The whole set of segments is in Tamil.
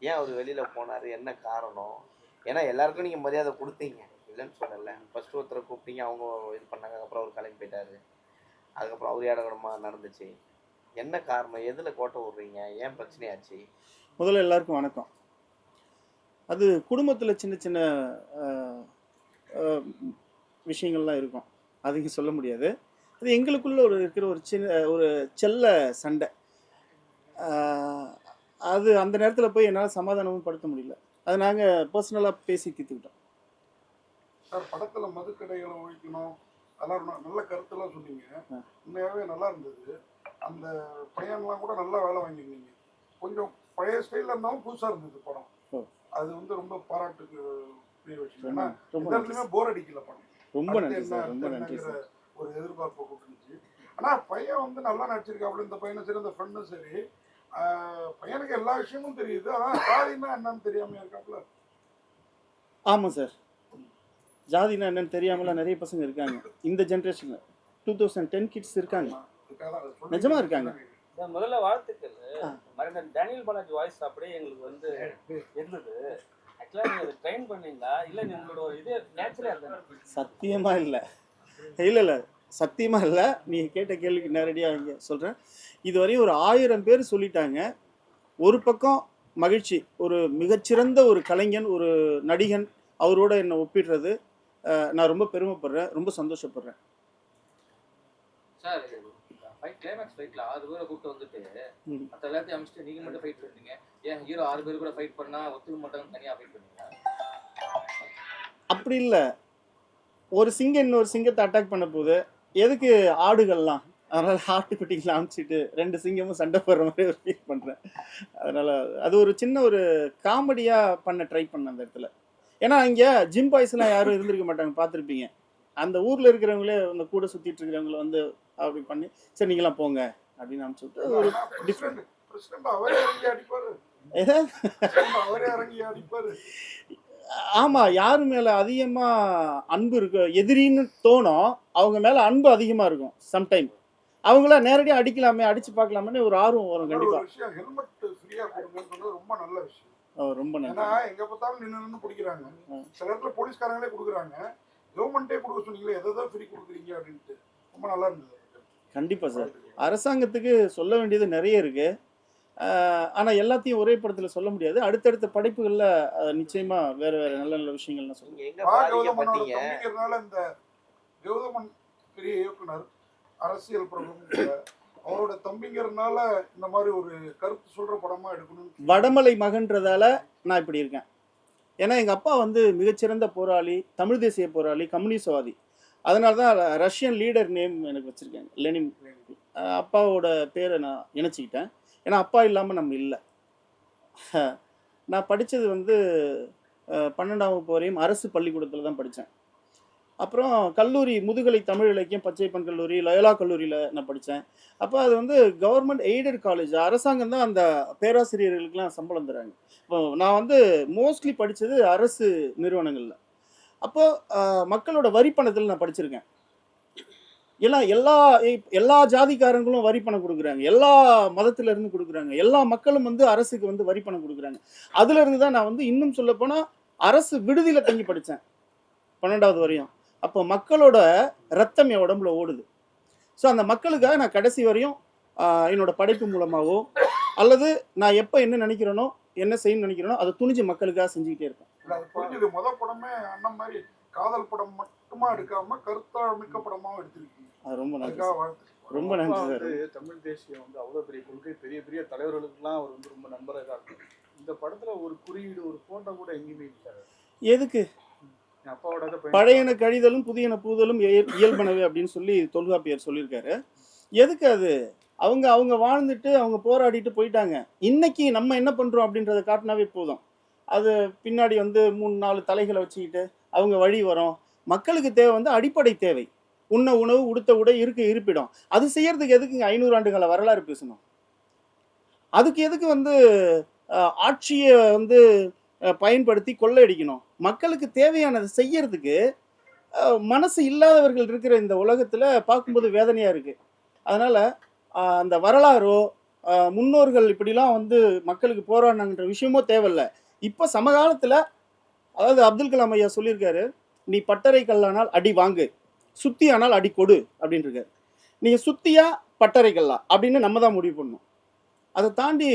ஏன் அவர் வெளியில் போனார்? என்ன காரணம்? ஏன்னா எல்லாருக்கும் நீங்கள் மரியாதை கொடுத்தீங்க. இல்லைன்னு சொல்லலை. ஃபஸ்ட்டு ஒருத்தரை கூப்பிட்டீங்க அவங்க இது பண்ணாங்க அதுக்கப்புறம் அவர் கிளம்பி போயிட்டாரு. அதுக்கப்புறம் அவர் இடமா நடந்துச்சு. என்ன காரணம்? எதில் கோட்டை விடுறீங்க? ஏன் பிரச்சனையாச்சு? முதல்ல எல்லாருக்கும் வணக்கம். அது குடும்பத்தில் சின்ன சின்ன விஷயங்கள்லாம் இருக்கும். அதுக்கு சொல்ல முடியாது. அது எங்களுக்குள்ள ஒரு இருக்கிற ஒரு சின்ன ஒரு செல்ல சண்டை. அது அந்த நேரத்தில் போய் என்னால் சமாதானமும் படுத்த முடியல. அது நாங்கள் பர்சனலாக பேசி தீர்த்துக்கிட்டோம். சார் படத்துல மதுக்கடைகளை ஒழிக்கணும். அதெல்லாம் நல்ல கருத்தெல்லாம் சொன்னீங்க. ஆ. உண்மையாவே நல்லா இருந்தது. அந்த பையன்லாம் கூட நல்லா வேலை வாங்கியிருந்தீங்க. கொஞ்சம் பழைய ஸ்டைல்ல இருந்தாலும் புதுசா இருந்தது படம். அது வந்து ரொம்ப பாராட்டுக்கு விஷயம். போர் அடிக்கல படம். ரொம்ப நன்றி ஒரு எதிர்பார்ப்பு கொடுத்துருந்துச்சு ஆனா பையன் வந்து நல்லா நடிச்சிருக்காப்புல இந்த பையனும் சரி இந்த ஃப்ரெண்டும் சரி. பையனுக்கு எல்லா விஷயமும் தெரியுது. ஆனா சாதினா என்னன்னு தெரியாம இருக்காப்புல ஆமாம் சார். ஜாதினா என்னன்னு தெரியாமலாம் நிறைய பசங்க இருக்காங்க. இந்த ஜென்ரேஷனில் டூ தௌசண்ட் டென் கிட்ஸ் இருக்காங்க. நிஜமா இருக்காங்க. நான் முதல்ல வாழ்த்துக்கள். மறைந்த டேனியல் பாலாஜி வாய்ஸ் அப்படியே எங்களுக்கு வந்து இருந்தது. ஆக்சுவலாக நீங்கள் ட்ரெயின் பண்ணீங்களா? இல்லை உங்களோட இது நேச்சுரலாக இருந்தது. சத்தியமா இல்லை. இல்லை இல்லை. சத்தியமா இல்லை. நீ கேட்ட கேள்விக்கு நேரடியாக இங்கே சொல்கிறேன் இதுவரையும் ஒரு ஆயிரம் பேர் சொல்லிட்டாங்க. ஒரு பக்கம் மகிழ்ச்சி ஒரு மிகச்சிறந்த ஒரு கலைஞன் ஒரு நடிகன் அவரோட என்னை ஒப்பிடுறது. நான் ரொம்ப பெருமைப்படுறேன் ரொம்ப சந்தோஷப்படுறேன். சார் ஃபைட் கிளைமேக்ஸ் ஃபைட்ல ஆறு பேரை கூப்பிட்டு வந்துட்டு. மற்ற எல்லாத்தையும் அமைச்சிட்டு நீங்க மட்டும் ஃபைட் பண்ணீங்க ஏன் ஹீரோ ஆறு பேர் கூட ஃபைட் பண்ணா ஒத்துக்க மாட்டாங்க தனியா ஃபைட் பண்ணீங்க அப்படி இல்லை. ஒரு சிங்கம் இன்னொரு சிங்கத்தை அட்டாக் பண்ண போது எதுக்கு ஆடுகள்லாம்? அதனால ஆட்டுக்குட்டிகளை அனுப்பிச்சிட்டு ரெண்டு சிங்கமும் சண்டை போடுற மாதிரி ஒரு ஃபீல் பண்ணுறேன் அதனால அது ஒரு சின்ன ஒரு காமெடியாக பண்ண ட்ரை பண்ணேன் அந்த இடத்துல. ஏன்னா இங்கே ஜிம் பாய்ஸ்லாம் யாரும் இருந்திருக்க மாட்டாங்க. பார்த்துருப்பீங்க. அந்த ஊரில் இருக்கிறவங்களே அந்த கூட சுற்றிட்டு இருக்கிறவங்கள வந்து அப்படி பண்ணி சரி நீங்களாம் போங்க. அப்படின்னு அனுப்பிச்சு விட்டு ஒரு பிரசிடண்ட் பிரசிடண்ட் அவரே இறங்கி அடிப்பாரு ஏதா பிரசிடண்ட் அவரே இறங்கி அடிப்பாரு ஆமா யாரு மேல அதிகமா அன்பு இருக்கு எதிரின்னு தோணும் அவங்க மேல அன்பு அதிகமா இருக்கும் சம்டைம் அவங்கள நேரடியா அடிக்கலாமே அடிச்சு பார்க்கலாமே ஒரு ஆர்வம் வரும் இன்னொரு கண்டிப்பா. ஒரு விஷயம் ஹெல்மெட் ஃப்ரீயா கொடுங்கன்னு சொன்னது ரொம்ப நல்ல விஷயம். ரொம்ப நன்றி எங்க பார்த்தாலும் நின்று நின்று பிடிக்கிறாங்க. சில இடத்துல போலீஸ்காரங்களே கொடுக்குறாங்க. கவர்மெண்ட்டே கொடுக்க சொன்னீங்களே எதை தான் ஃப்ரீ கொடுக்குறீங்க அப்படின்ட்டு. ரொம்ப நல்லா இருந்தது. கண்டிப்பா சார். அரசாங்கத்துக்கு சொல்ல வேண்டியது நிறைய இருக்கு. ஆஹ் ஆனா எல்லாத்தையும் ஒரே படத்துல சொல்ல முடியாது. அடுத்தடுத்த படைப்புகள்ல அஹ், நிச்சயமா வேற வேற நல்ல நல்ல விஷயங்கள் நான் சொல்லுவேன். நீங்க எங்க பா கௌதமனோட பாதிக்கப்பட்டீங்க தம்பிங்கிறதுனால இந்த கௌதமன் பெரிய இயக்குனர் அரசியல் பிரபலம். அவரோட தம்பிங்கிறதுனால இந்த மாதிரி ஒரு கருத்து சொல்ற படமா எடுக்கணும்னு வடமலை மகன்றதால நான் இப்படி இருக்கேன். ஏன்னா எங்கள் அப்பா வந்து மிகச்சிறந்த போராளி தமிழ் தேசிய போராளி கம்யூனிஸ்ட்வாதி அதனால தான் ரஷ்யன் லீடர் நேம் எனக்கு வச்சுருக்காங்க லெனின். அப்பாவோட பேரை நான் இணைச்சிக்கிட்டேன். ஏன்னா அப்பா இல்லாமல் நம்ம இல்லை. நான் படித்தது வந்து பன்னெண்டாம் வகுப்பு வரையும் அரசு பள்ளிக்கூடத்தில் தான் படித்தேன் அப்புறம் கல்லூரி முதுகலை தமிழ் இலக்கியம் பச்சைப்பன் கல்லூரி லயோலா கல்லூரியில் நான் படித்தேன் அப்போ அது வந்து கவர்மெண்ட் எய்டட் காலேஜ் அரசாங்கம் தான் அந்த பேராசிரியர்களுக்கெலாம் சம்பளம் தராங்க. இப்போ நான் வந்து மோஸ்ட்லி படித்தது அரசு நிறுவனங்களில். அப்போது மக்களோட வரி பணத்தில் நான் படிச்சிருக்கேன். எல்லாம் எல்லா எல்லா ஜாதிக்காரங்களும் வரி பணம் கொடுக்குறாங்க. எல்லா மதத்துல இருந்து கொடுக்குறாங்க. எல்லா மக்களும் வந்து அரசுக்கு வந்து வரி பணம் கொடுக்குறாங்க. அதுல இருந்து தான் நான் வந்து இன்னும் சொல்ல போனா அரசு விடுதியில தங்கி படித்தேன் பன்னெண்டாவது வரையும். அப்போ மக்களோட ரத்தம் என் உடம்புல ஓடுது. ஸோ அந்த மக்களுக்காக நான் கடைசி வரையும் என்னோட படைப்பு மூலமாகவோ அல்லது நான் எப்போ என்ன நினைக்கிறேனோ என்ன செய்யணும்னு நினைக்கிறேனோ அதை துணிஞ்சு மக்களுக்காக செஞ்சுக்கிட்டே இருப்பேன். புரிஞ்சுது. முத படமே அண்ணன் மாதிரி காதல் படம் மட்டுமா எடுக்காம கருத்தாழ் மிக்க படமாவும் எடுத்திருக்கீங்க. அது ரொம்ப நன்றி ரொம்ப நன்றி சார். தமிழ் தேசியம் வந்து அவ்வளோ பெரிய கொள்கை பெரிய பெரிய தலைவர்களுக்கெல்லாம் அவர் வந்து ரொம்ப நம்பராக தான் இருக்கும் இந்த படத்துல ஒரு குறியீடு ஒரு போட்டோ கூட எங்கேயுமே இல்லை எதுக்கு. பழையன கழிதலும் புதியன பூதலும் இய- இயல்பனவே அப்படின்னு சொல்லி தொல்காப்பியர் சொல்லியிருக்காரு. எதுக்கு அது? அவங்க அவங்க வாழ்ந்துட்டு அவங்க போராடிட்டு போயிட்டாங்க. இன்னைக்கு நம்ம என்ன பண்றோம் அப்படின்றத காட்டினாவே போதும். அது பின்னாடி வந்து மூணு நாலு தலைகளை வச்சுக்கிட்டு அவங்க வழி வரும். மக்களுக்கு தேவை வந்து அடிப்படை தேவை. உண்ண உணவு உடுத்த உடை இருக்கு இருப்பிடும். அது செய்யறதுக்கு எதுக்குங்க ஐநூறு ஆண்டுகளை வரலாறு பேசணும்? அதுக்கு எதுக்கு வந்து ஆட்சியை வந்து பயன்படுத்தி கொள்ளையடிக்கணும்? மக்களுக்கு தேவையானதை செய்யறதுக்கு மனசு இல்லாதவர்கள் இருக்கிற இந்த உலகத்தில் பார்க்கும்போது வேதனையாக இருக்குது அதனால் அந்த வரலாறோ முன்னோர்கள் இப்படிலாம் வந்து மக்களுக்கு போராடினாங்கன்ற விஷயமோ தேவையில்ல. இப்போ சமகாலத்தில் அதாவது அப்துல் கலாம் ஐயா சொல்லியிருக்காரு நீ பட்டறை கல்லானால் அடி வாங்கு. சுத்தி ஆனால் அடி கொடு அப்படின்னு இருக்காரு நீங்கள் சுத்தியா பட்டறை அப்படின்னு நம்ம தான் முடிவு பண்ணோம் அதை தாண்டி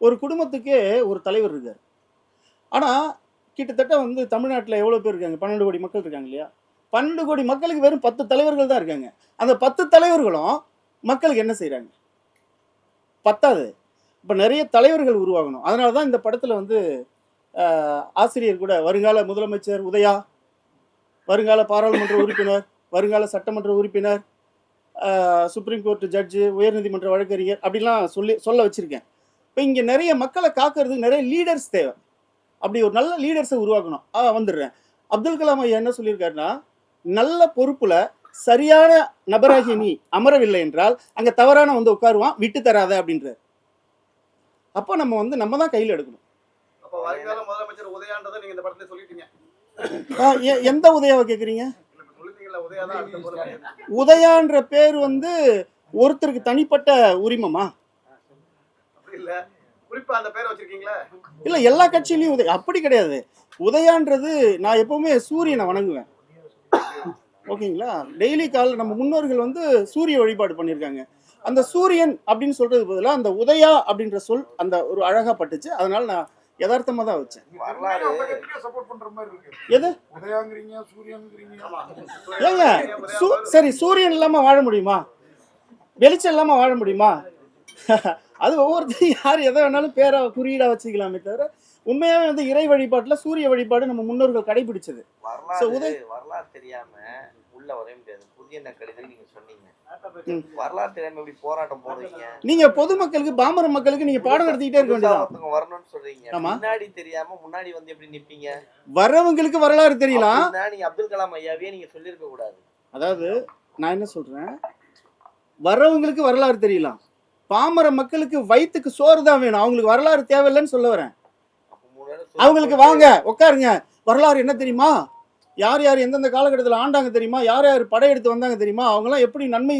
ஒரு குடும்பத்துக்கே ஒரு தலைவர் இருக்கார். ஆனால் கிட்டத்தட்ட வந்து தமிழ்நாட்டில் எவ்வளோ பேர் இருக்காங்க? பன்னெண்டு கோடி மக்கள் இருக்காங்க இல்லையா? பன்னெண்டு கோடி மக்களுக்கு வெறும் பத்து தலைவர்கள் தான் இருக்காங்க. அந்த பத்து தலைவர்களும் மக்களுக்கு என்ன செய்கிறாங்க பத்தாது. இப்போ நிறைய தலைவர்கள் உருவாகணும். அதனால தான் இந்த படத்தில் வந்து ஆசிரியர் கூட வருங்கால முதலமைச்சர் உதயா வருங்கால பாராளுமன்ற உறுப்பினர் வருங்கால சட்டமன்ற உறுப்பினர் சுப்ரீம் கோர்ட் ஜட்ஜு உயர்நீதிமன்ற வழக்கறிஞர் அப்படிலாம் சொல்லி சொல்ல வச்சுருக்கேன். இப்போ இங்கே நிறைய மக்களை காக்கிறதுக்கு நிறைய லீடர்ஸ் தேவை. அப்படி ஒரு நல்ல லீடர்ஸை உருவாக்கணும். ஆ வந்துடுறேன். அப்துல் கலாம் ஐயா என்ன சொல்லியிருக்காருன்னா நல்ல பொறுப்பில் சரியான நபராகிய நீ அமரவில்லை என்றால் அங்கே தவறான வந்து உட்காருவான் விட்டு தராத அப்படின்றார். அப்போ நம்ம வந்து நம்ம தான் கையில் எடுக்கணும். அப்போ வருங்கால முதலமைச்சர் உதயான்றதை நீங்கள் இந்த படத்துல சொல்லிட்டீங்க. எந்த உதயாவை கேட்குறீங்க உதயான்ற பேர் வந்து ஒருத்தருக்கு தனிப்பட்ட உரிமமா? இல்ல அந்த எல்லா கட்சியிலயும் உதய அப்படி கிடையாது. உதயான்றது நான் எப்பவுமே சூரியனை வணங்குவேன். ஓகேங்களா? டெய்லி காலைல நம்ம முன்னோர்கள் வந்து சூரிய வழிபாடு பண்ணியிருக்காங்க. அந்த சூரியன் அப்படின்னு சொல்றது பதிலாக அந்த உதயா அப்படின்ற சொல் அந்த ஒரு அழகா பட்டுச்சு. அதனால நான் யதார்த்தமா தான் வச்சேன். வரலாறு. சப்போர்ட் பண்ற மாதிரி இருக்கு. எது? ஏங்க சூ சரி சூரியன் இல்லாம வாழ முடியுமா? வெளிச்சம் இல்லாம வாழ முடியுமா? அது ஒவ்வொருத்தரும் யார் எதை வேணாலும் பேரா குறியீடா வச்சுக்கலாமே தவிர உண்மையாவே வந்து இறை வழிபாட்டுல சூரிய வழிபாடு நம்ம முன்னோர்கள் கடைபிடிச்சது. வரலாறு உதய்- வரலாறு தெரியாம உள்ள வரைய முடியாது. புதிய நக்கடிதல் நீங்க சொன்னீங்க. வரலாறு தெரியாம எப்படி போராட்டம் போடுறீங்க. நீங்க பொதுமக்களுக்கு பாமர மக்களுக்கு நீங்க பாடம் நடத்திக்கிட்டே இருக்க வேண்டியதான் வரணும்னு சொல்றீங்க. முன்னாடி தெரியாம முன்னாடி வந்து எப்படி நிப்பீங்க? வரவங்களுக்கு வரலாறு தெரியலாம் நீங்க அப்துல் கலாம் ஐயாவே நீங்க சொல்லியிருக்க கூடாது. அதாவது நான் என்ன சொல்றேன்? வரவங்களுக்கு வரலாறு தெரியலாம் பாமர மக்களுக்கு வயிற்றுக்கு சோறு தான் வேணும். அவங்களுக்கு வரலாறு தேவையில்லைன்னு சொல்ல வரேன். அவங்களுக்கு வாங்க உட்காருங்க. வரலாறு என்ன தெரியுமா? யார் யார் எந்தெந்த காலகட்டத்தில் ஆண்டாங்க தெரியுமா? யார் யார் படையெடுத்து வந்தாங்க தெரியுமா? அவங்களாம் எப்படி நன்மை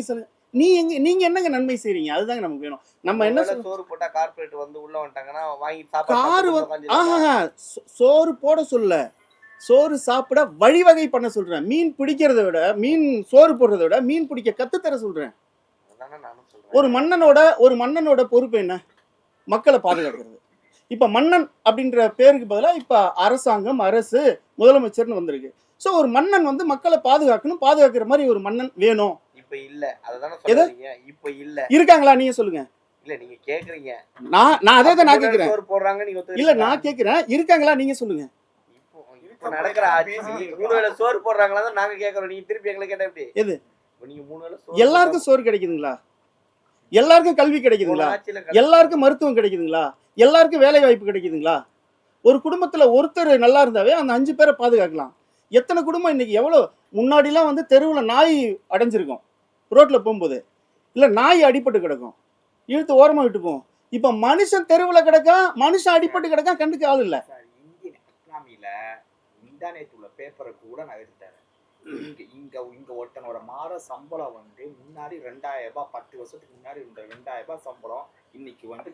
நீ எங்க நீங்க என்னங்க நன்மை செய்றீங்க? அதுதாங்க நமக்கு வேணும். நம்ம என்ன சோறு போட்டா கார்பரேட் வந்து உள்ள வந்துட்டாங்கன்னா வாங்கி சாப்பாடு ஆஹா சோறு போட சொல்ல. சோறு சாப்பிட வழிவகை பண்ண சொல்றேன். மீன் பிடிக்கிறத விட மீன் சோறு போடுறத விட மீன் பிடிக்க கத்துத்தர சொல்றேன். ஒரு மன்னனோட ஒரு மன்னனோட பொறுப்பு என்ன? மக்களை பாதுகாக்கிறது. இப்ப மன்னன் அப்படின்ற பேருக்கு பதிலா இப்ப அரசாங்கம் அரசு முதலமைச்சர்னு வந்திருக்கு. சோ ஒரு மன்னன் வந்து மக்களை பாதுகாக்கணும் பாதுகாக்கிற மாதிரி ஒரு மன்னன் வேணும். இப்ப இல்ல. அததானே? சொல்றீங்க. இப்ப இல்ல. இருக்காங்களா? நீங்க சொல்லுங்க. இல்ல நீங்க கேக்குறீங்க. நான் நான் அதே தான் நான் கேக்குறேன். போடுறாங்க நீங்க இல்ல? நான் கேக்குறேன். இருக்காங்களா? நீங்க சொல்லுங்க. நடக்கிற மூணு வேளை சோறு போடுறாங்களா நாங்க கேக்குறோம். நீங்க திருப்பி எங்களை கேட்டா எப்படி? எது? நீங்க மூணு வேளை எல்லாருக்கும் சோறு கிடைக்குதுங்களா? எல்லாருக்கும் கல்வி கிடைக்குதுங்களா. எல்லாருக்கும் மருத்துவம் கிடைக்குதுங்களா? எல்லாருக்கும் வேலை வாய்ப்பு கிடைக்குதுங்களா? ஒரு குடும்பத்துல ஒருத்தர் நல்லா இருந்தாவே அந்த அஞ்சு பேரை பாதுகாக்கலாம். எத்தனை குடும்பம் இன்னைக்கு எவ்வளோ முன்னாடிலாம் வந்து தெருவில் நாய் அடைஞ்சிருக்கும் ரோட்டில் போகும்போது இல்லை நாய் அடிபட்டு கிடக்கும் இழுத்து ஓரமாக விட்டு போகும் இப்போ மனுஷன் தெருவில் கிடக்கா மனுஷன் அடிபட்டு கிடக்கா கண்டுக்க ஆள் இல்லை சார் இந்தியன் எக்கனாமில இன்டர்நெட் உள்ள பேப்பரை கூட நான் எடுத்தேன் இங்கே இங்கே இங்கே ஒருத்தனோட மாத சம்பளம் வந்து முன்னாடி ரெண்டாயிரம் ரூபாய் பத்து வருஷத்துக்கு முன்னாடி இருந்த ரெண்டாயிரம் ரூபாய் சம்பளம் இன்னைக்கு வந்து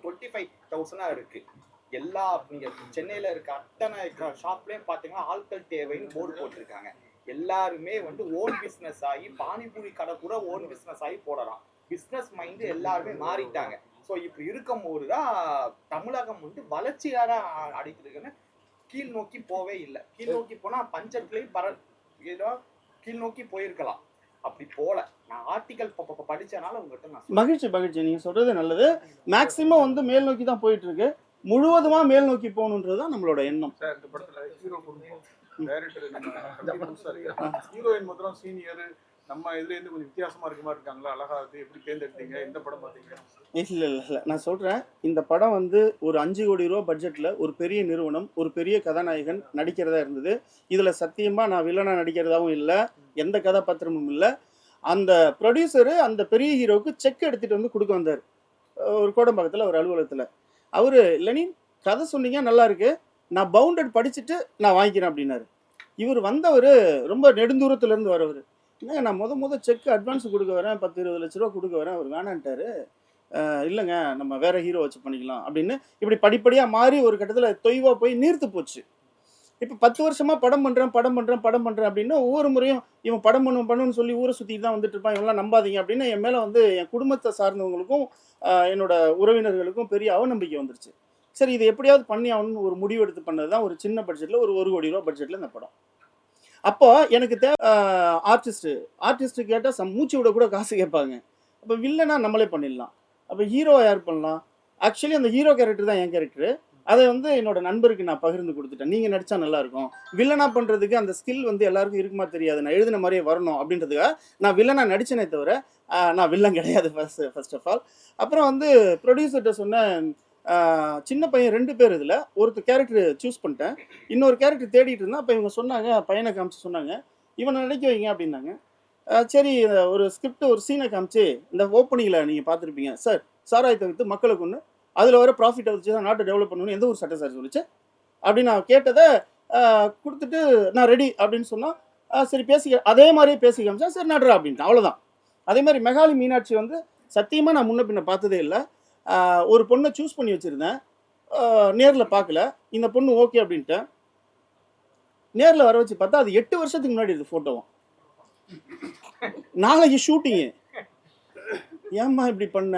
டுவெண்ட்டி ஃபைவ் தௌசண்டாக இருக்குது எல்லா நீங்க சென்னையில இருக்க அத்தனை ஷாப்லயும் பாத்தீங்கன்னா ஆட்கள் தேவைன்னு போர்டு போட்டிருக்காங்க. எல்லாருமே வந்து ஓன் பிசினஸ் ஆகி பானிபூரி கடை கூட ஓன் பிசினஸ் ஆகி போடலாம். பிசினஸ் மைண்டு எல்லாருமே மாறிட்டாங்க. ஸோ இப்படி இருக்கும்போது தான் தமிழகம் வந்து வளர்ச்சியார அடிக்கிட்டு இருக்குன்னு கீழ் நோக்கி போவே இல்லை. கீழ் நோக்கி போனால் பஞ்சத்துலேயும் பர ஏதோ கீழ் நோக்கி போயிருக்கலாம். அப்படி போல. நான் ஆர்டிகல் படிச்சனால உங்ககிட்ட நான் மகிழ்ச்சி மகிழ்ச்சி. நீங்க சொல்றது நல்லது. மேக்சிமம் வந்து மேல் நோக்கி தான் போயிட்டு இருக்கு. முழுவதுமா மேல் நோக்கி போகணுன்றது தான் நம்மளோட எண்ணம். சார் இந்த படத்துல ஹீரோ குடும்பம் டைரக்டர் ஹீரோயின் மாத்திரம் சீனியர் நம்ம இதுல இருந்து கொஞ்சம் வித்தியாசமா இருக்க மாதிரி இருக்காங்களா? அழகா இருக்கு. எப்படி தேர்ந்தெடுத்தீங்க? எந்த படம் பாத்தீங்க இல்ல இல்ல இல்ல. நான் சொல்றேன் இந்த படம் வந்து ஒரு அஞ்சு கோடி ரூபா பட்ஜெட்ல ஒரு பெரிய நிறுவனம் ஒரு பெரிய கதாநாயகன் நடிக்கிறதா இருந்தது. இதுல சத்தியமா நான் வில்லனா நடிக்கிறதாவும் இல்ல எந்த கதாபாத்திரமும் இல்ல. அந்த ப்ரொடியூசரு அந்த பெரிய ஹீரோவுக்கு செக் எடுத்துட்டு வந்து கொடுக்க வந்தார். ஒரு கோடம்பாக்கத்துல ஒரு அலுவலகத்துல. அவர் லெனின் கதை சொன்னீங்க நல்லா இருக்கு. நான் பவுண்டட் படிச்சுட்டு நான் வாங்கிக்கிறேன் அப்படின்னாரு. இவர் வந்தவர் ரொம்ப நெடுந்தூரத்துலேருந்து வரவர். என்னங்க நான் முத முத செக் அட்வான்ஸ் கொடுக்க வரேன் பத்து இருபது லட்ச ரூபா கொடுக்க வரேன் அவர் வேணான்ட்டாரு. இல்லைங்க நம்ம வேற ஹீரோ வச்சு பண்ணிக்கலாம் அப்படின்னு இப்படி படிப்படியாக மாறி ஒரு கட்டத்தில் தொய்வாக போய் நீர்த்து போச்சு. இப்போ பத்து வருஷமா படம் பண்ணுறேன் படம் பண்ணுறேன் படம் பண்ணுறேன் அப்படின்னா ஒவ்வொரு முறையும் இவன் படம் பண்ணும் பண்ணுன்னு சொல்லி ஊரை சுற்றிட்டு தான் வந்துட்டு இருப்பான். இவெல்லாம் நம்பாதீங்க அப்படின்னு என் மேலே வந்து என் குடும்பத்தை சார்ந்தவங்களுக்கும் என்னோட உறவினர்களுக்கும் பெரிய அவநம்பிக்கை வந்துருச்சு. சரி இது எப்படியாவது பண்ணி ஆகணும்னு ஒரு முடிவு எடுத்து பண்ணது தான் ஒரு சின்ன பட்ஜெட்டில் ஒரு ஒரு கோடி ரூபா பட்ஜெட்டில் இந்த படம். அப்போ எனக்கு தேவை ஆர்டிஸ்ட்டு ஆர்டிஸ்ட்டு கேட்டால் சம் மூச்சு விட கூட காசு கேட்பாங்க. அப்போ வில்லனா நம்மளே பண்ணிடலாம். அப்போ ஹீரோவை யார் பண்ணலாம்? ஆக்சுவலி அந்த ஹீரோ கேரக்டர் தான் என் கேரக்டரு அதை வந்து என்னோட நண்பருக்கு நான் பகிர்ந்து கொடுத்துட்டேன். நீங்கள் நடிச்சா நல்லா இருக்கும் வில்லனா பண்ணுறதுக்கு அந்த ஸ்கில் வந்து எல்லாருக்கும் இருக்குமா தெரியாது. நான் எழுதின மாதிரியே வரணும் அப்படின்றதுக்காக நான் வில்லனா நடிச்சேனே தவிர நான் வில்லன் கிடையாது ஃபர்ஸ்ட் ஃபர்ஸ்ட் ஆஃப் ஆல் அப்புறம் வந்து ப்ரொடியூசர்கிட்ட சொன்னேன் சின்ன பையன் ரெண்டு பேர் இதில் ஒருத்தர் கேரக்டர் சூஸ் பண்ணிட்டேன். இன்னொரு கேரக்டர் தேடிட்டு இருந்தேன். அப்போ இவங்க சொன்னாங்க பையனை காமிச்சு சொன்னாங்க. இவனை நடிக்க வைங்க அப்படின்னாங்க. சரி ஒரு ஸ்கிரிப்ட் ஒரு சீனை காமிச்சு இந்த ஓப்பனிங்கில் நீங்கள் பார்த்துருப்பீங்க. சார் சாராயத்தை தவிர்த்து மக்களுக்கு ஒன்று அதில் வர ப்ராஃபிட்டை வச்சு தான் நாட்டை டெவலப் பண்ணணும்னு எந்த ஒரு சட்ட சார் சொல்லிச்சு. அப்படின்னு நான் கேட்டதை கொடுத்துட்டு நான் ரெடி அப்படின்னு சொன்னால் சரி பேசிக்க அதே மாதிரியே பேசி காமிச்சா சரி நடுறா அப்படின்ட்டு அவ்வளோதான் அதே மாதிரி மெகாலி மீனாட்சி வந்து சத்தியமாக நான் முன்ன பின்ன பார்த்ததே இல்லை. ஒரு பொண்ணை சூஸ் பண்ணி வச்சுருந்தேன். நேரில் பார்க்கல. இந்த பொண்ணு ஓகே அப்படின்ட்டு நேரில் வர வச்சு பார்த்தா அது எட்டு வருஷத்துக்கு முன்னாடி இது ஃபோட்டோவும் நாளைக்கு ஷூட்டிங்கு ஏம்மா இப்படி பண்ண?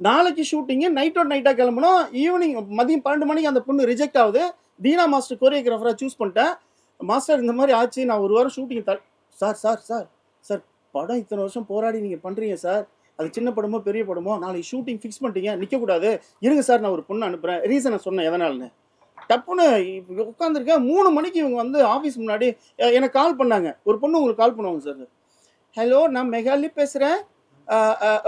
நாளைக்கு ஷூட்டிங்கு நைட்டோட நைட்டாக கிளம்பணும் ஈவினிங் மதியம் பன்னெண்டு மணிக்கு அந்த பொண்ணு ரிஜெக்ட் ஆகுது. தீனா மாஸ்டர் கோரியோகிராஃபராக சூஸ் பண்ணிட்டேன். மாஸ்டர் இந்த மாதிரி ஆச்சு நான் ஒரு வாரம் ஷூட்டிங் த சார் சார் சார் சார் படம் இத்தனை வருஷம் போராடி நீங்கள் பண்ணுறீங்க சார் அது சின்ன படமோ பெரிய படமோ நாளைக்கு ஷூட்டிங் ஃபிக்ஸ் பண்ணிட்டீங்க நிற்கக்கூடாது இருங்க சார் நான் ஒரு பொண்ணு அனுப்புகிறேன் ரீசனை சொன்னேன் எதனால்னு டப்புன்னு உட்காந்துருக்கேன் மூணு மணிக்கு இவங்க வந்து ஆஃபீஸ் முன்னாடி எனக்கு கால் பண்ணாங்க. ஒரு பொண்ணு உங்களுக்கு கால் பண்ணுவாங்க சார் ஹலோ நான் மெகாலி பேசுகிறேன்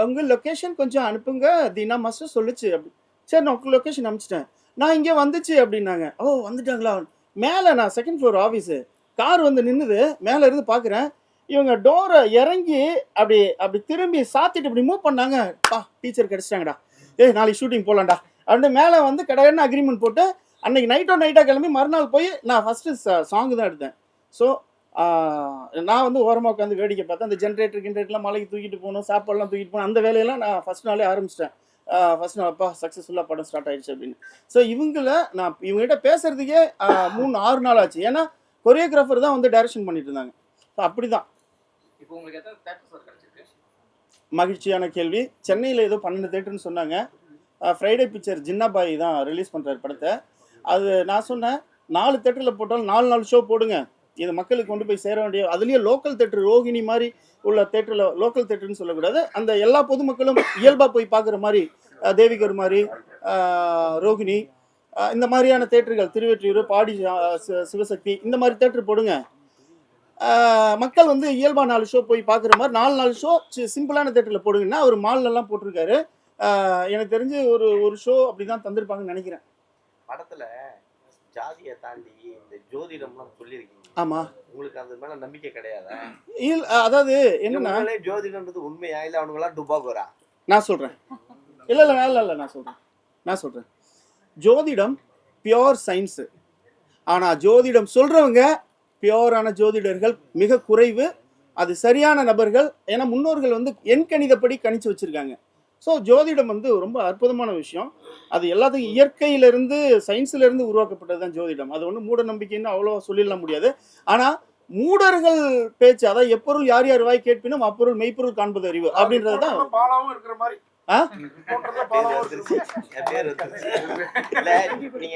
உங்கள் லொக்கேஷன் கொஞ்சம் அனுப்புங்க. தீனா மாஸ்டர் சொல்லுச்சு அப்படி. சரி நான் உங்கள் லொக்கேஷன் அனுப்பிச்சிட்டேன். நான் இங்கே வந்துச்சு அப்படின்னாங்க. ஓ வந்துட்டாங்களா? மேலே நான் செகண்ட் ஃப்ளோர் ஆஃபீஸு கார் வந்து நின்றுது மேலே இருந்து பார்க்குறேன். இவங்க டோரை இறங்கி அப்படி அப்படி திரும்பி சாத்திட்டு இப்படி மூவ் பண்ணாங்க. பா டீச்சர் கிடச்சிட்டாங்கடா. ஏய் நாளைக்கு ஷூட்டிங் போகலாம்டா அப்படின்னு மேலே வந்து கடகடன்னு அக்ரிமெண்ட் போட்டு அன்னைக்கு நைட்டோ நைட்டாக கிளம்பி மறுநாள் போய் நான் ஃபஸ்ட்டு சாங் தான் எடுத்தேன். ஸோ நான் வந்து ஓரமாக உட்காந்து வேடிக்கை பார்த்தேன். அந்த ஜென்ரேட்டர் கிண்டரேட்டர்லாம் மலைக்கு தூக்கிட்டு போகணும் சாப்பாடுலாம் தூக்கிட்டு போகணும் அந்த வேலையெல்லாம் நான் ஃபஸ்ட் நாளே ஆரம்பிச்சிட்டேன். ஃபஸ்ட் நாள் அப்பா சக்ஸஸ்ஃபுல்லாக படம் ஸ்டார்ட் ஆயிடுச்சு அப்படின்னு. ஸோ இவங்கள நான் இவங்ககிட்ட பேசுறதுக்கே மூணு ஆறு நாள் ஆச்சு. ஏன்னா கொரியோகிராஃபர் தான் வந்து டைரக்ஷன் பண்ணிட்டு இருந்தாங்க. ஸோ அப்படி தான் மகிழ்ச்சியான கேள்வி. சென்னையில் ஏதோ பன்னெண்டு தேட்டர்னு சொன்னாங்க. ஃப்ரைடே பிக்சர் ஜின்னாபாய் தான் ரிலீஸ் பண்ணுறாரு படத்தை. அது நான் சொன்னேன் நாலு தேட்டரில் போட்டாலும் நாலு நாலு ஷோ போடுங்க. இதை மக்களுக்கு கொண்டு போய் சேர வேண்டிய அதுலேயே லோக்கல் தேட்டர் ரோகிணி மாதிரி உள்ள தேட்டரில் லோக்கல் தேட்டர்னு சொல்லக்கூடாது. அந்த எல்லா பொதுமக்களும் இயல்பாக போய் பார்க்குற மாதிரி தேவிகர் மாதிரி ரோகிணி இந்த மாதிரியான தேட்டர்கள் திருவெற்றியூர் பாடி சிவசக்தி இந்த மாதிரி தேட்டர் போடுங்க. மக்கள் வந்து இயல்பாக நாலு ஷோ போய் பார்க்குற மாதிரி நாலு நாலு ஷோ சிம்பிளான தேட்டரில் போடுங்கன்னா அவர் மால்லலாம் போட்டிருக்காரு. எனக்கு தெரிஞ்சு ஒரு ஒரு ஷோ அப்படி தான் தந்திருப்பாங்கன்னு நினைக்கிறேன். படத்தில் ஜாதியை தாண்டி இந்த ஜோதிடம்லாம் சொல்லியிருக்கீங்க. ஆமாம் உங்களுக்கு அது மேல நம்பிக்கை கிடையாதா? இல் அதாவது என்னன்னா உண்மையிலே ஜோதிடம்ன்றது உண்மையா? இல்ல அவனுங்களாம் டுபாகோரா? நான் சொல்கிறேன் இல்லை இல்லை இல்லை இல்லை நான் சொல்கிறேன் நான் சொல்கிறேன் ஜோதிடம் பியோர் சயின்ஸு ஆனால் ஜோதிடம் சொல்கிறவங்க பியோரான ஜோதிடர்கள் மிக குறைவு. அது சரியான நபர்கள். ஏன்னா முன்னோர்கள் வந்து எண்கணிதப்படி கணிச்சு வச்சுருக்காங்க. ஸோ ஜோதிடம் வந்து ரொம்ப அற்புதமான விஷயம். அது எல்லாத்துக்கும் இயற்கையிலிருந்து சயின்ஸிலிருந்து உருவாக்கப்பட்டது தான் ஜோதிடம். அது ஒன்றும் மூட நம்பிக்கைன்னு அவ்வளோ சொல்லிடலாம் முடியாது. ஆனால் மூடர்கள் பேச்சு அதாவது எப்பொருள் யார் யார் வாய் கேட்பினும் அப்பொருள் மெய்ப்பொருள் காண்பது அறிவு அப்படின்றது தான் பாலாவும் இருக்கிற மாதிரி.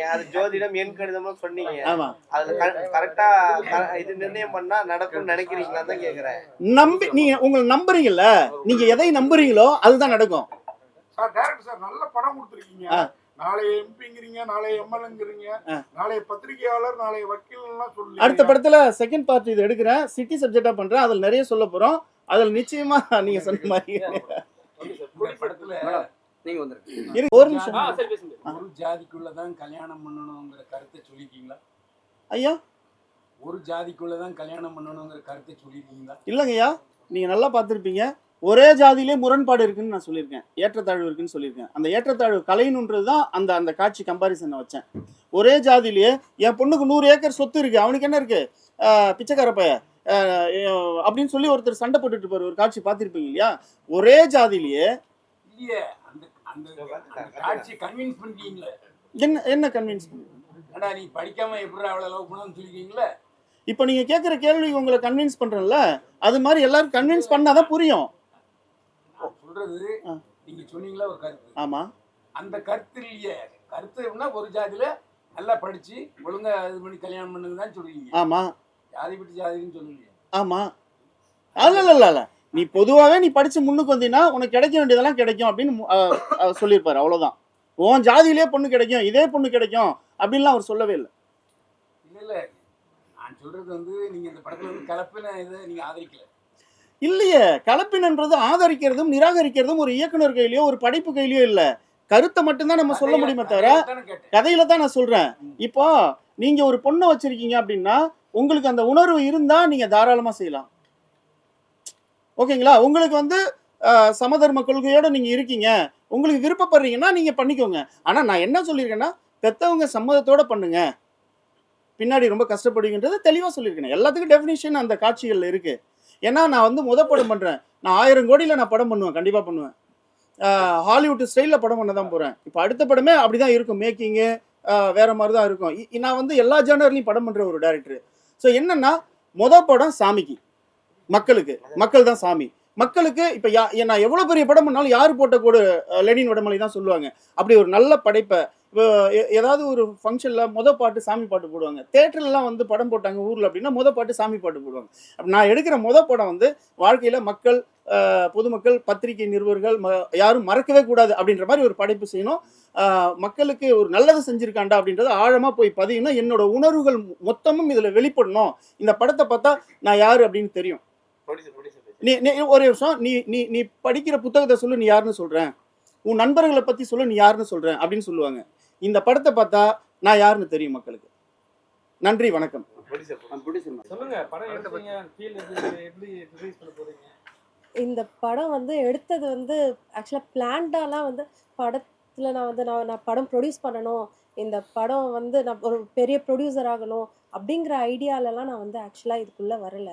என் ஜோதிடம் எண் கணிதம்னு சொன்னீங்க கரெக்டா இது நிர்ணயம் பண்ணா நடக்கும்னு நினைக்கிறீங்களா தான் கேக்குறேன். நம்பி நீங்க உங்களை நம்புறீங்கல்ல? நீங்க எதை நம்புறீங்களோ அதுதான் நடக்கும். சார் டேரக்டர் சார் நல்ல படம் கொடுத்துருக்கீங்க. நாளைய எம்பிங்கிறீங்க நாளைய எம்எல்ஏங்கிறீங்க. நாளைய பத்திரிகையாளர் நாளைய வக்கீல்லாம் சொல்லி. அடுத்த படத்துல செகண்ட் பார்ட் இது எடுக்கிறேன். சிட்டி சப்ஜெக்டா பண்றேன். அதுல நிறைய சொல்ல போறோம். அதுல நிச்சயமா நீங்க சொன்ன மாதிரி. நீங்க வந்துருங்க. இரு, ஒரு நிமிஷம். ஜாதிக்குள்ளதான் கல்யாணம் பண்ணணுங்கிற கருத்தை சொல்லிருக்கீங்களா? ஐயா. ஒரு ஜாதிக்குள்ளதான் கல்யாணம் பண்ணணுங்கிற கருத்தை சொல்லிருக்கீங்களா? இல்லைங்கய்யா நீங்க நல்லா பார்த்துருப்பீங்க. ஒரே ஜாதியிலே முரண்பாடு இருக்குன்னு நான் சொல்லியிருக்கேன். ஏற்றத்தாழ்வு இருக்குன்னு சொல்லியிருக்கேன். அந்த ஏற்றத்தாழ்வு கலைனுன்றது தான் அந்த அந்த காட்சி கம்பாரிசனை வச்சேன். ஒரே ஜாதியிலேயே என் பொண்ணுக்கு நூறு ஏக்கர் சொத்து இருக்கு. அவனுக்கு என்ன இருக்கு? ஆஹ் பிச்சைக்கார பையன். அப்படின்னு சொல்லி ஒருத்தர் சண்டை போட்டுட்டு இருப்பாரு. ஒரு காட்சி பார்த்திருப்பீங்க இல்லையா? ஒரே ஜாதியிலேயே என்ன என்ன கன்வின்ஸ் ஏடா நீ படிக்காம எப்படி அவ்வளவு லவ் பண்ணணும்னு சொல்லிருக்கீங்களே இப்போ நீங்க கேட்குற கேள்வி உங்களை கன்வின்ஸ் பண்றேன்ல அது மாதிரி எல்லாரும் கன்வின்ஸ் பண்ணாதான் புரியும். சொல்றது. நீங்க சொன்னீங்களா ஒரு கருத்து. ஆமா. அந்த கருத்து இல்லையே கருத்து எப்படின்னா ஒரு ஜாதியில நல்லா படிச்சு ஒழுங்கா இது பண்ணி கல்யாணம் பண்ணுங்க தான் சொல்றீங்க. ஆமா. ஜாதி விட்டு ஜாதின்னு சொல்லுங்க ஆமா. அல்ல இல்ல இல்ல நீ பொதுவாகவே நீ படிச்சு முன்னுக்கு வந்தீங்கன்னா உனக்கு கிடைக்க வேண்டியதெல்லாம் கிடைக்கும் அப்படின்னு சொல்லியிருப்பாரு. அவ்வளவுதான். உன் ஜாதியிலே பொண்ணு கிடைக்கும் இதே பொண்ணு கிடைக்கும் அப்படின்லாம் அவர் சொல்லவே இல்லை. இல்ல இல்ல. நான் சொல்றது வந்து நீங்க இந்த படத்துல வந்து கலப்பின இதை நீங்க ஆதரிக்கல. இல்லையே. கலப்பினன்றது ஆதரிக்கிறதும் நிராகரிக்கிறதும் ஒரு இயக்குனர் கையிலயோ ஒரு படைப்பு கையிலயோ இல்ல. கருத்தை மட்டும்தான் நம்ம சொல்ல முடியுமே தவிர கதையில தான் நான் சொல்றேன். இப்போ நீங்க ஒரு பொண்ணை வச்சிருக்கீங்க அப்படின்னா உங்களுக்கு அந்த உணர்வு இருந்தா நீங்க தாராளமா செய்யலாம். ஓகேங்களா? உங்களுக்கு வந்து சமதர்ம கொள்கையோட நீங்க இருக்கீங்க. உங்களுக்கு விருப்பப்படுறீங்கன்னா நீங்க பண்ணிக்கோங்க. ஆனா நான் என்ன சொல்லியிருக்கேன்னா பெத்தவங்க சம்மதத்தோட பண்ணுங்க. பின்னாடி ரொம்ப கஷ்டப்படுவீங்கன்றது தெளிவா சொல்லியிருக்கேன். எல்லாத்துக்கும் டெஃபினிஷன் அந்த காட்சிகள் இருக்கு. ஏன்னா நான் வந்து முத படம் பண்றேன். நான் ஆயிரம் கோடியில நான் படம் பண்ணுவேன். கண்டிப்பா பண்ணுவேன். ஹாலிவுட் ஸ்டைலில் படம் பண்ண தான் போகிறேன் இப்போ அடுத்த படமே அப்படிதான் இருக்கும். மேக்கிங்கு வேற மாதிரி தான் இருக்கும். இ- நான் வந்து எல்லா ஜேனர்லையும் படம் பண்ணுற ஒரு டேரக்டர். ஸோ என்னன்னா மொத படம் சாமிக்கு. மக்களுக்கு. மக்கள் தான் சாமி. மக்களுக்கு இப்போ யா நான் எவ்வளோ பெரிய படம் பண்ணாலும் யார் போட்ட கூட லெனின் வடமலை தான் சொல்லுவாங்க. அப்படி ஒரு நல்ல படைப்பை ஏதாவது ஒரு ஃபங்க்ஷனில் முத பாட்டு சாமி பாட்டு போடுவாங்க. தேட்டர்லாம் வந்து படம் போட்டாங்க ஊரில் அப்படின்னா முத பாட்டு சாமி பாட்டு போடுவாங்க. அப்ப நான் எடுக்கிற முத படம் வந்து வாழ்க்கையில் மக்கள் பொதுமக்கள் பத்திரிகை நிருபர்கள் ம யாரும் மறக்கவே கூடாது அப்படின்ற மாதிரி ஒரு படைப்பு செய்யணும். மக்களுக்கு ஒரு நல்லது செஞ்சிருக்காண்டா அப்படின்றத ஆழமாக போய் பதியணும். என்னோட உணர்வுகள் மொத்தமும் இதில் வெளிப்படணும். இந்த படத்தை பார்த்தா நான் யார் அப்படின்னு தெரியும். நீ ஒரு நிமிஷம். நீ நீ நீ படிக்கிற புத்தகத்தை சொல்லு நீ யாருன்னு சொல்றேன். உன் நண்பர்களை பத்தி சொல்லு நீ யாருன்னு சொல்றேன் அப்படின்னு சொல்லுவாங்க. இந்த படத்தை பார்த்தா நான் யாருன்னு தெரியும் மக்களுக்கு. நன்றி வணக்கம். இந்த படம் வந்து எடுத்தது வந்து ஆக்சுவலாக பிளான்டாலாம் வந்து படத்தில் நான் வந்து நான் நான் படம் ப்ரொடியூஸ் பண்ணணும். இந்த படம் வந்து நான் ஒரு பெரிய ப்ரொடியூசர் ஆகணும் அப்படிங்கிற ஐடியாலலாம் நான் வந்து ஆக்சுவலாக இதுக்குள்ளே வரல.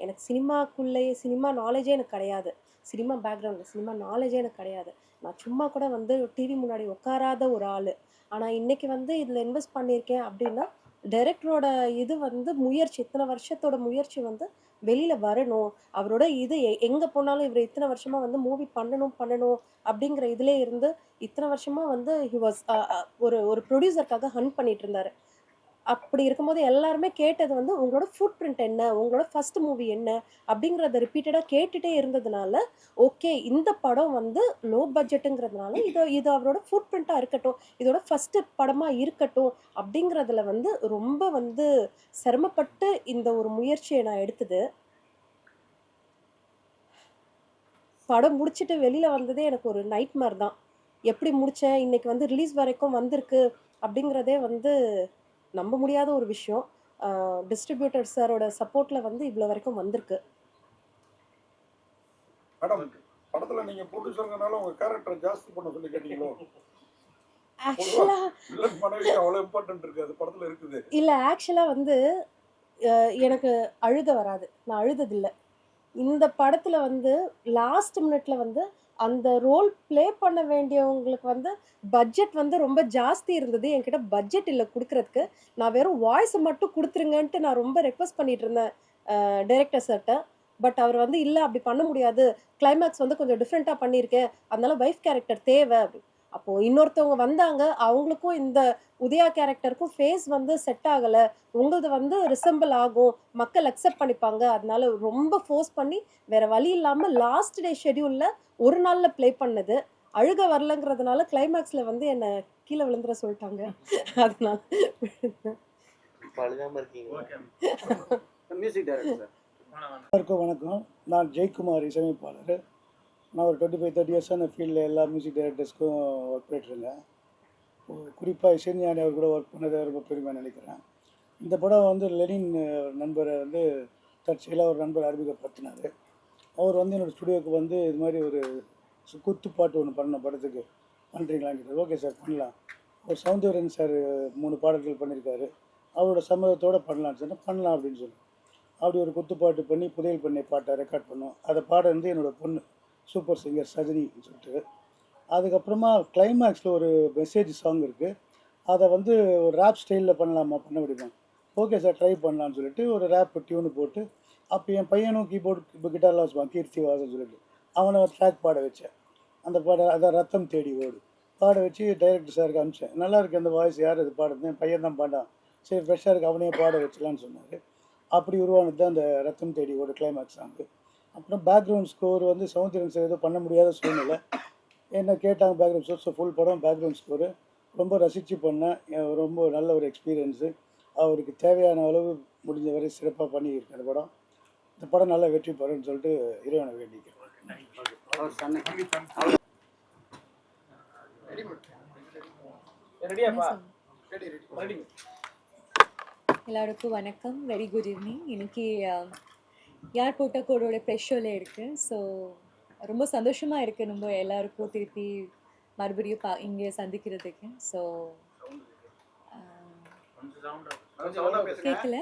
எனக்கு சினிமாக்குள்ளேயே சினிமா நாலேஜே எனக்கு கிடையாது. சினிமா பேக்ரவுண்டில் சினிமா நாலேஜே எனக்கு கிடையாது. நான் சும்மா கூட வந்து டிவி முன்னாடி உட்காராத ஒரு ஆள். ஆனால் இன்றைக்கி வந்து இதில் இன்வெஸ்ட் பண்ணியிருக்கேன் அப்படின்னா டைரக்டரோட இது வந்து முயற்சி இத்தனை வருஷத்தோட முயற்சி வந்து வெளியில் வரணும். அவரோட இது எங்கே போனாலும் இவர் இத்தனை வருஷமாக வந்து மூவி பண்ணணும் பண்ணணும் அப்படிங்கிற இதிலே இருந்து இத்தனை வருஷமாக வந்து ஹி வாஸ் ஒரு ஒரு ப்ரொடியூசருக்காக ஹன் பண்ணிட்டு இருந்தார். அப்படி இருக்கும்போது எல்லாருமே கேட்டது வந்து உங்களோட ஃபுட் பிரிண்ட் என்ன? உங்களோட ஃபர்ஸ்ட் மூவி என்ன? அப்படிங்கிறத ரிப்பீட்டடாக கேட்டுகிட்டே இருந்ததுனால ஓகே இந்த படம் வந்து லோ பட்ஜெட்டுங்கிறதுனால இது இது அவரோட ஃபுட் பிரிண்ட்டாக இருக்கட்டும் இதோட ஃபஸ்ட்டு படமாக இருக்கட்டும் அப்படிங்கிறதுல வந்து ரொம்ப வந்து சிரமப்பட்டு இந்த ஒரு முயற்சியை நான் எடுத்தது. படம் முடிச்சுட்டு வெளியில் வந்ததே எனக்கு ஒரு நைட் மாதிரி தான். எப்படி முடித்தேன் இன்றைக்கி வந்து ரிலீஸ் வரைக்கும் வந்திருக்கு அப்படிங்கிறதே வந்து நம்ப முடியாத ஒரு விஷயம். டிஸ்ட்ரிபியூட்டர் சாரோட சப்போர்ட்டில் வந்து இவ்வளோ வரைக்கும் வந்திருக்கு. மேடம் படத்துல நீங்க ப்ரொடியூசருங்கனால உங்க கேரக்டர் ஜாஸ்தி பண்ண சொல்லி கேட்டீங்களோ? ஆக்சுவலாக வில்லன் மனைவி அவ்வளவு இம்பார்ட்டன்ட் இருக்கு. அது படத்துல இருக்குது. இல்லை ஆக்சுவலாக வந்து எனக்கு அழுக வராது. நான் அழுததில்லை. இந்த படத்தில் வந்து லாஸ்ட் மினிட்ல வந்து அந்த ரோல் ப்ளே பண்ண வேண்டியவங்களுக்கு வந்து பட்ஜெட் வந்து ரொம்ப ஜாஸ்தி இருந்தது. என்கிட்ட பட்ஜெட் இல்லை கொடுக்கறதுக்கு. நான் வெறும் வாய்ஸை மட்டும் கொடுத்துருங்கன்ட்டு நான் ரொம்ப ரெக்வஸ்ட் பண்ணிட்டு இருந்தேன் டைரக்டர் சார்கிட்ட பட் அவர் வந்து இல்லை அப்படி பண்ண முடியாது. கிளைமேக்ஸ் வந்து கொஞ்சம் டிஃப்ரெண்ட்டாக பண்ணியிருக்கேன். அதனால வைஃப் கேரக்டர் தேவை. அப்படி அப்போது இன்னொருத்தவங்க வந்தாங்க அவங்களுக்கும் இந்த உதயா கேரக்டருக்கும் ஃபேஸ் வந்து செட் ஆகலை. உங்களது வந்து ரிசம்பிள் ஆகும். மக்கள் அக்செப்ட் பண்ணிப்பாங்க. அதனால ரொம்ப ஃபோர்ஸ் பண்ணி வேற வழி இல்லாமல் லாஸ்ட் டே ஷெட்யூலில் ஒரு நாளில் ப்ளே பண்ணது. அழுக வரலங்கிறதுனால கிளைமேக்ஸில் வந்து என்னை கீழே விழுந்துட சொல்லிட்டாங்க. அதனால மியூசிக் டைரக்டர் வணக்கம். நான் ஜெயக்குமார் இசையமைப்பாளர். நான் ஒரு டுவெண்ட்டி ஃபைவ் தேர்ட்டி இயர்ஸாக அந்த ஃபீல்டில் எல்லா மியூசிக் டைரக்டர்ஸ்க்கும் ஒர்க் பண்ணிட்டுருந்தேன் குறிப்பாக இசைஞானி அவர் கூட ஒர்க் பண்ணதை ரொம்ப பெருமையாக நினைக்கிறேன். இந்த படம் வந்து லெனின் நண்பரை வந்து தற்செயலாக ஒரு நண்பர் அறிமுகப்படுத்தினார். அவர் வந்து என்னோடய ஸ்டுடியோவுக்கு வந்து இது மாதிரி ஒரு குத்து பாட்டு ஒன்று பண்ண படத்துக்கு பண்ணுறீங்களான்னு கேட்டார் ஓகே சார் பண்ணலாம். ஒரு சௌந்தர்யன் சார் மூணு பாடல்கள் பண்ணியிருக்காரு அவரோட சம்மதத்தோடு பண்ணலாம்னு சொன்னால் பண்ணலாம் அப்படின்னு சொல்லி. அப்படி ஒரு குத்துப்பாட்டு பண்ணி புதையல் பண்ணி பாட்டை ரெக்கார்ட் பண்ணோம். அதை பாட வந்து என்னோட பொண்ணு சூப்பர் சிங்கர் சஜினின்னு சொல்லிட்டு. அதுக்கப்புறமா கிளைமேக்ஸில் ஒரு மெசேஜ் சாங் இருக்குது அதை வந்து ஒரு ரேப் ஸ்டைலில் பண்ணலாமா? பண்ண முடியுமா? ஓகே சார் ட்ரை பண்ணலான்னு சொல்லிட்டு ஒரு ரேப் டியூனு போட்டு அப்போ என் பையனும் கீபோர்டு இப்போ கிட்டார்லாம் வச்சுப்பான் கீர்த்தி வாசன் சொல்லிட்டு. அவனை ட்ராக் பாட வச்சேன். அந்த பாட அதான் ரத்தம் தேடி ஓடு. பாட வச்சு டைரக்டர் சாருக்கு அனுப்பிச்சேன். நல்லாயிருக்கு அந்த வாய்ஸ் யார் இது பாடுறது? என் பையன் தான் பாடான் சரி ஃப்ரெஷ்ஷாக இருக்குது அவனே பாட வச்சலான்னு சொன்னார். அப்படி உருவானது தான் அந்த ரத்தம் தேடி ஓடு கிளைமேக்ஸ் சாங்கு அப்புறம் பேக்ரவுண்ட் ஸ்கோர் வந்து சவுந்தரன் சார் எதுவும் பண்ண முடியாத சூழ்நிலை. என்ன கேட்டாங்க பேக்ரவுண்ட் ஸ்கோர் ஸோ ஃபுல் படம் பேக்ரவுண்ட் ஸ்கோரு ரொம்ப ரசித்து பண்ணேன். ரொம்ப நல்ல ஒரு எக்ஸ்பீரியன்ஸு அவருக்கு தேவையான அளவு முடிஞ்ச வரை சிறப்பாக பண்ணியிருக்கேன் அந்த படம். இந்த படம் நல்லா வெற்றி பெறும்னு சொல்லிட்டு இறைவனை வேண்டிக்கிறேன். எல்லாருக்கும் வணக்கம். வெரி குட் ஈவினிங் இன்னைக்கு யார் போட்ட கோடோட ப்ரெஷரில் இருக்குது ஸோ ரொம்ப சந்தோஷமாக இருக்குது நம்ம எல்லாருக்கும் திருப்பி மறுபடியும் பா இங்கே சந்திக்கிறதுக்கு. ஸோ கேட்கல.